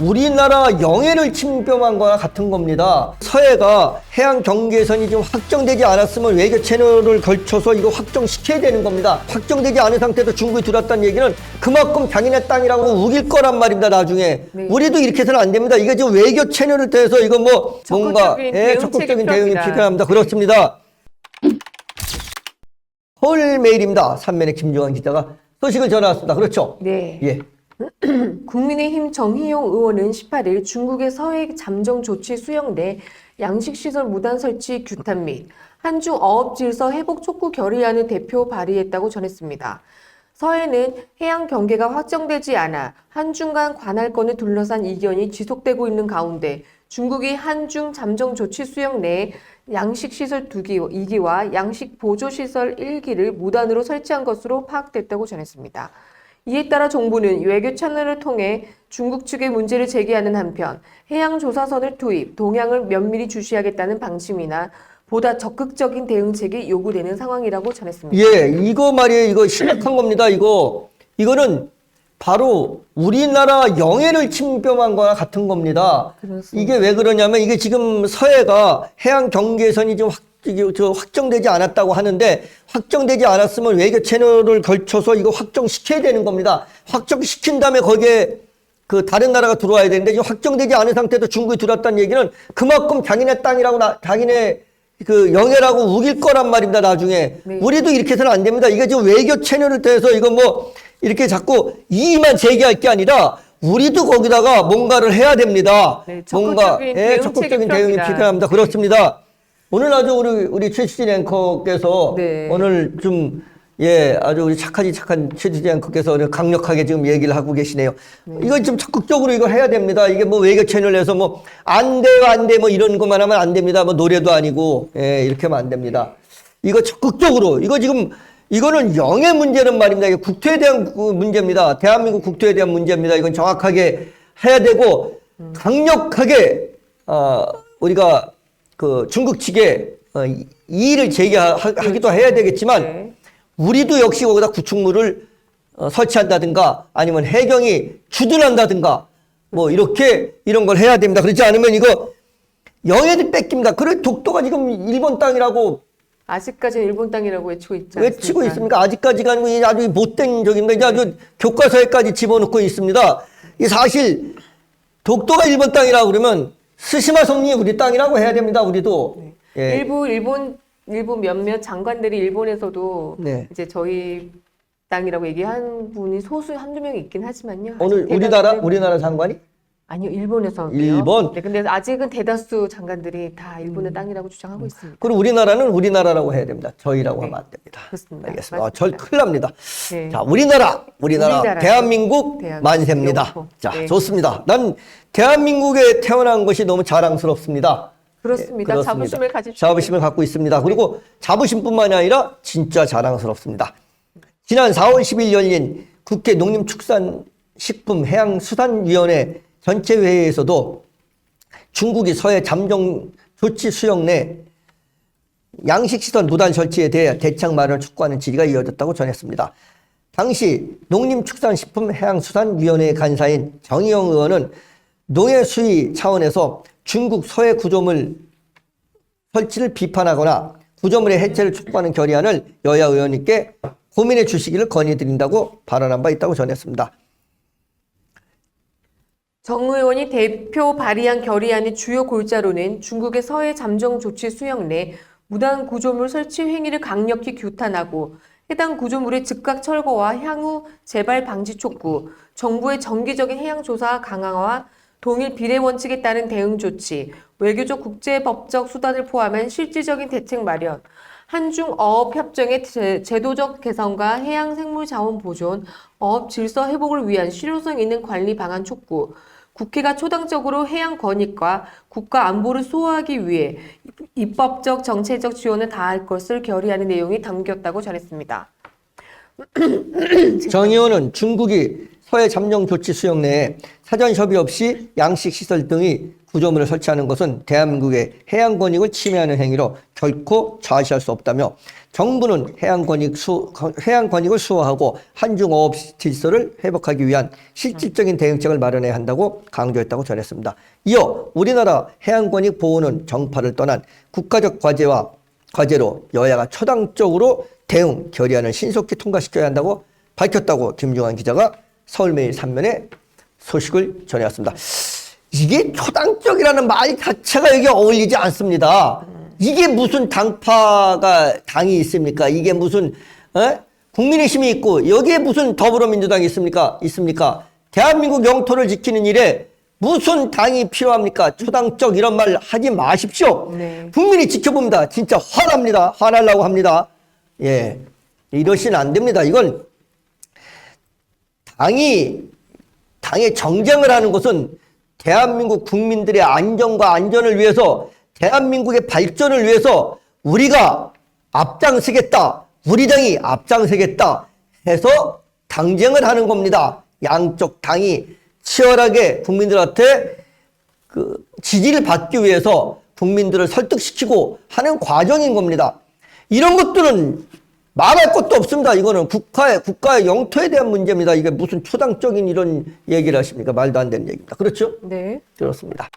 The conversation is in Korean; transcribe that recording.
우리나라 영해를 침범한 거나 같은 겁니다. 서해가 해양 경계선이 좀 확정되지 않았으면 외교 채널을 걸쳐서 이거 확정시켜야 되는 겁니다. 확정되지 않은 상태에서 중국이 들어왔다는 얘기는 그만큼 자기네 땅이라고 우길 거란 말입니다. 나중에 네. 우리도 이렇게 해서는 안 됩니다. 이게 지금 외교 채널을 통해서 이거 뭐 뭔가 적극적인 예, 대응책이 적극적인 대응이 필요합니다. 필요합니다. 그렇습니다. 서울메일입니다. 삼면의 김종환 기자가 소식을 전해왔습니다. 그렇죠? 네. 예. 국민의힘 정희용 의원은 18일 중국의 서해 잠정 조치 수용 내 양식시설 무단 설치 규탄 및 한중 어업 질서 회복 촉구 결의안을 대표 발의했다고 전했습니다. 서해는 해양 경계가 확정되지 않아 한중 간 관할권을 둘러싼 이견이 지속되고 있는 가운데 중국이 한중 잠정 조치 수용 내 양식시설 2기, 2기와 양식 보조시설 1기를 무단으로 설치한 것으로 파악됐다고 전했습니다. 이에 따라 정부는 외교 채널을 통해 중국 측에 문제를 제기하는 한편 해양 조사선을 투입, 동향을 면밀히 주시하겠다는 방침이나 보다 적극적인 대응책이 요구되는 상황이라고 전했습니다. 예, 이거 말이에요. 이거 심각한 겁니다. 이거. 이거는 바로 우리나라 영해를 침범한 거나 같은 겁니다. 그렇습니다. 이게 왜 그러냐면 이게 지금 서해가 해양 경계선이 좀 확, 저 확정되지 않았다고 하는데 확정되지 않았으면 외교 채널을 걸쳐서 이거 확정시켜야 되는 겁니다. 확정시킨 다음에 거기에 그 다른 나라가 들어와야 되는데 지금 확정되지 않은 상태에서 중국이 들어왔다는 얘기는 그만큼 자기네 땅이라고 나, 자기네 그 영해라고 우길 거란 말입니다. 나중에 네. 우리도 이렇게 해서는 안 됩니다. 이게 지금 외교 채널을 통해서 이거 뭐 이렇게 자꾸 이의만 제기할 게 아니라 우리도 거기다가 뭔가를 해야 됩니다. 네, 뭔가 적극적인 예, 적극적인 대응이 필요합니다. 필요합니다. 그렇습니다. 오늘 아주 우리 우리 최수진 앵커께서 네. 오늘 좀 예, 아주 우리 착하지 착한 최수진 앵커께서 강력하게 지금 얘기를 하고 계시네요. 이거 좀 적극적으로 이거 해야 됩니다. 이게 뭐 외교 채널에서 뭐 안 돼요, 안 돼, 뭐 이런 것만 하면 안 됩니다. 뭐 노래도 아니고 예, 이렇게 하면 안 됩니다. 이거 적극적으로 이거 지금 이거는 영의 문제는 말입니다. 이게 국토에 대한 그 문제입니다. 대한민국 국토에 대한 문제입니다. 이건 정확하게 해야 되고 강력하게 어, 우리가 그 중국 측에 어, 이- 이의를 제기하기도 해야 되겠지만 네. 우리도 역시 거기다 구축물을 어, 설치한다든가 아니면 해경이 주둔한다든가 뭐 이렇게 이런 걸 해야 됩니다. 그렇지 않으면 이거 영해를 뺏깁니다. 그래 독도가 지금 일본 땅이라고 아직까지는 일본 땅이라고 외치고 있지 않습니까? 외치고 있습니까? 아직까지가 아니고 아주 못된 적입니다. 이제 아주 교과서에까지 집어넣고 있습니다. 이 사실 독도가 일본 땅이라고 그러면 스시마 성리 우리 땅이라고 해야 됩니다. 우리도. 예. 일부 일본 일부 몇몇 장관들이 일본에서도 네. 이제 저희 땅이라고 얘기한 분이 소수 한두 명 있긴 하지만요. 아직 오늘 대다수 우리나라 우리나라 장관이 아니요 일본에서 일본? 네, 근데 아직은 대다수 장관들이 다 일본의 땅이라고 주장하고 있습니다. 그리고 우리나라는 우리나라라고 해야 됩니다. 저희라고 하면 안 됩니다. 그렇습니다. 알겠습니다. 어, 절 큰일 납니다. 네. 자, 우리나라, 우리나라, 우리나라. 대한민국 대한민국. 만세입니다. 명품. 자, 네. 좋습니다. 난 대한민국에 태어난 것이 너무 자랑스럽습니다. 그렇습니다. 예, 자부심을 가집시다. 자부심을 갖고 있습니다. 그리고 자부심뿐만이 아니라 진짜 자랑스럽습니다. 지난 4월 10일 열린 국회 농림축산식품해양수산위원회 전체 회의에서도 중국이 서해 잠정 조치 수용 내 양식시설 무단 설치에 대해 대책 마련을 촉구하는 질의가 이어졌다고 전했습니다. 당시 농림축산식품해양수산위원회 간사인 정의용 의원은 농해 수위 차원에서 중국 서해 구조물 설치를 비판하거나 구조물의 해체를 촉구하는 결의안을 여야 의원님께 고민해 주시기를 건의드린다고 발언한 바 있다고 전했습니다. 정 의원이 대표 발의한 결의안의 주요 골자로는 중국의 서해 잠정 조치 수용 내 무단 구조물 설치 행위를 강력히 규탄하고 해당 구조물의 즉각 철거와 향후 재발 방지 촉구, 정부의 정기적인 해양 조사 강화와 동일 비례 원칙에 따른 대응 조치, 외교적 국제 법적 수단을 포함한 실질적인 대책 마련, 한중 어업 협정의 제- 제도적 개선과 해양 생물 자원 보존, 어업 질서 회복을 위한 실효성 있는 관리 방안 촉구, 국회가 초당적으로 해양 권익과 국가 안보를 수호하기 위해 입법적 정책적 지원을 다할 것을 결의하는 내용이 담겼다고 전했습니다. 정 의원은 중국이 서해 잠정 조치 수용 내에 사전 협의 없이 양식 시설 등의 구조물을 설치하는 것은 대한민국의 해양 권익을 침해하는 행위로 결코 좌시할 수 없다며 정부는 해양 권익 수 해양 권익을 수호하고 한중 어업 질서를 회복하기 위한 실질적인 대응책을 마련해야 한다고 강조했다고 전했습니다. 이어 우리나라 해양 권익 보호는 정파를 떠난 국가적 과제와 과제로 여야가 초당적으로 대응 결의안을 신속히 통과시켜야 한다고 밝혔다고 김중환 기자가 서울매일 3면에 소식을 전해왔습니다. 이게 초당적이라는 말 자체가 여기 어울리지 않습니다. 이게 무슨 당파가 당이 있습니까? 이게 무슨 에? 국민의힘이 있고 여기에 무슨 더불어민주당이 있습니까? 있습니까? 대한민국 영토를 지키는 일에 무슨 당이 필요합니까? 초당적 이런 말 하지 마십시오. 네. 국민이 지켜봅니다. 진짜 화납니다. 화나려고 합니다. 예. 이러시면 안 됩니다. 이건 당이, 당의 정쟁을 하는 것은 대한민국 국민들의 안전과 안전을 위해서 대한민국의 발전을 위해서 우리가 앞장서겠다. 우리 당이 앞장서겠다. 해서 당쟁을 하는 겁니다. 양쪽 당이 치열하게 국민들한테 그 지지를 받기 위해서 국민들을 설득시키고 하는 과정인 겁니다. 이런 것들은 말할 것도 없습니다. 이거는 국가의 국가의 영토에 대한 문제입니다. 이게 무슨 초당적인 이런 얘기를 하십니까? 말도 안 되는 얘기입니다. 그렇죠? 네. 그렇습니다.